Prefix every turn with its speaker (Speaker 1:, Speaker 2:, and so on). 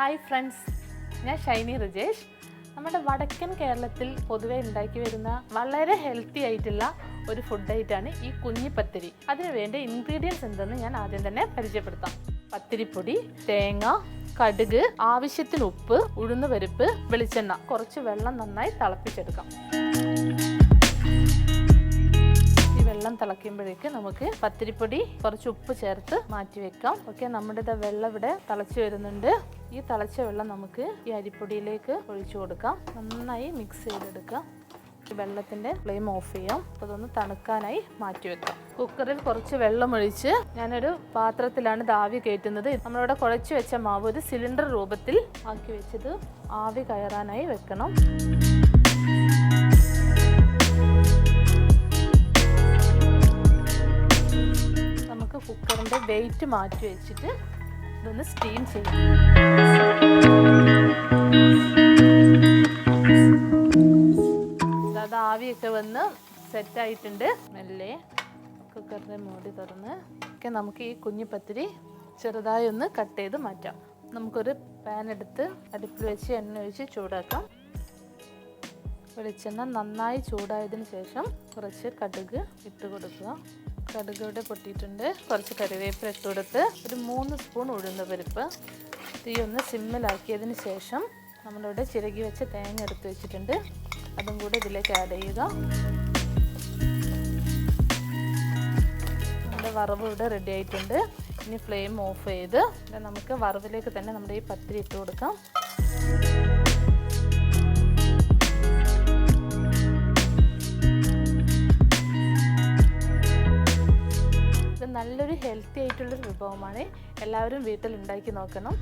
Speaker 1: Hi friends ഞാൻ ഷൈനി റിജേഷ്. നമ്മുടെ വടക്കൻ കേരളത്തിൽ പൊതുവെ ഉണ്ടാക്കി വരുന്ന വളരെ ഹെൽത്തി ആയിട്ടുള്ള ഒരു ഫുഡ് ആയിട്ടാണ് ഈ കുഞ്ഞിപ്പത്തിരി അതിന് വേണ്ട ഇൻഗ്രീഡിയൻസ് എന്തെന്ന് ഞാൻ ആദ്യം തന്നെ പരിചയപ്പെടുത്താം. പത്തിരിപ്പൊടി തേങ്ങ കടുക് ആവശ്യത്തിന് ഉപ്പ് ഉഴുന്ന് പരിപ്പ് വെളിച്ചെണ്ണ. കുറച്ച് വെള്ളം നന്നായി തിളപ്പിച്ചെടുക്കാം. വെള്ളം തിളയ്ക്കുമ്പോഴേക്ക് നമുക്ക് പത്തിരിപ്പൊടി കുറച്ച് ഉപ്പ് ചേർത്ത് മാറ്റി വെക്കാം ഓക്കെ നമ്മുടെ ഇത് വെള്ളം ഇവിടെ തിളച്ച് വരുന്നുണ്ട്. ഈ തിളച്ച വെള്ളം നമുക്ക് ഈ അരിപ്പൊടിയിലേക്ക് ഒഴിച്ചു കൊടുക്കാം. നന്നായി മിക്സ് ചെയ്തെടുക്കാം വെള്ളത്തിന്റെ ഫ്ലെയിം ഓഫ് ചെയ്യാം. അതൊന്ന് തണുക്കാനായി മാറ്റി വെക്കാം. കുക്കറിൽ കുറച്ച് വെള്ളം ഒഴിച്ച് ഞാനൊരു പാത്രത്തിലാണ് ഇത് ആവി കയറ്റുന്നത്. നമ്മളിവിടെ കുഴച്ച് വെച്ച മാവ് ഒരു സിലിണ്ടർ രൂപത്തിൽ ആക്കി വെച്ചത് ആവി കയറാനായി വെക്കണം. നമുക്ക് കുക്കറിന്റെ വെയിറ്റ് മാറ്റി വെച്ചിട്ട് ഇതൊന്ന് സ്റ്റീം ചെയ്യാം. അത് ആവിയൊക്കെ വന്ന് സെറ്റായിട്ടുണ്ട് മെല്ലെ കുക്കറിന്റെ മൂടി തുറന്ന് ഒക്കെ നമുക്ക് ഈ കുഞ്ഞിപ്പത്തിരി ചെറുതായി ഒന്ന് കട്ട് ചെയ്ത് മാറ്റാം. നമുക്കൊരു പാൻ എടുത്ത് അടുപ്പിൽ വെച്ച് എണ്ണ ഒഴിച്ച് ചൂടാക്കാം. വെളിച്ചെണ്ണ നന്നായി ചൂടായതിന് ശേഷം കുറച്ച് കടുക് ഇട്ട് കൊടുക്കുക. കടുക് ഇവിടെ പൊട്ടിയിട്ടുണ്ട്. കുറച്ച് കറിവേപ്പില ഇട്ട് കൊടുത്ത് ഒരു മൂന്ന് സ്പൂൺ ഉഴുന്ന പരിപ്പ്. തീ ഒന്ന് സിമ്മിലാക്കിയതിന് ശേഷം നമ്മളിവിടെ ചിരകി വെച്ച് തേങ്ങ എടുത്ത് വെച്ചിട്ടുണ്ട്. അതും കൂടെ ഇതിലേക്ക് ആഡ് ചെയ്യുക. നമ്മുടെ വറവ് ഇവിടെ റെഡി ആയിട്ടുണ്ട്. ഇനി ഫ്ലെയിം ഓഫ് ചെയ്ത് നമുക്ക് വറവിലേക്ക് തന്നെ നമ്മുടെ ഈ പത്തിരി ഇട്ട് കൊടുക്കാം. നല്ലൊരു ഹെൽത്തി ആയിട്ടുള്ളൊരു വിഭവമാണ് എല്ലാവരും വീട്ടിൽ ഉണ്ടാക്കി നോക്കണം.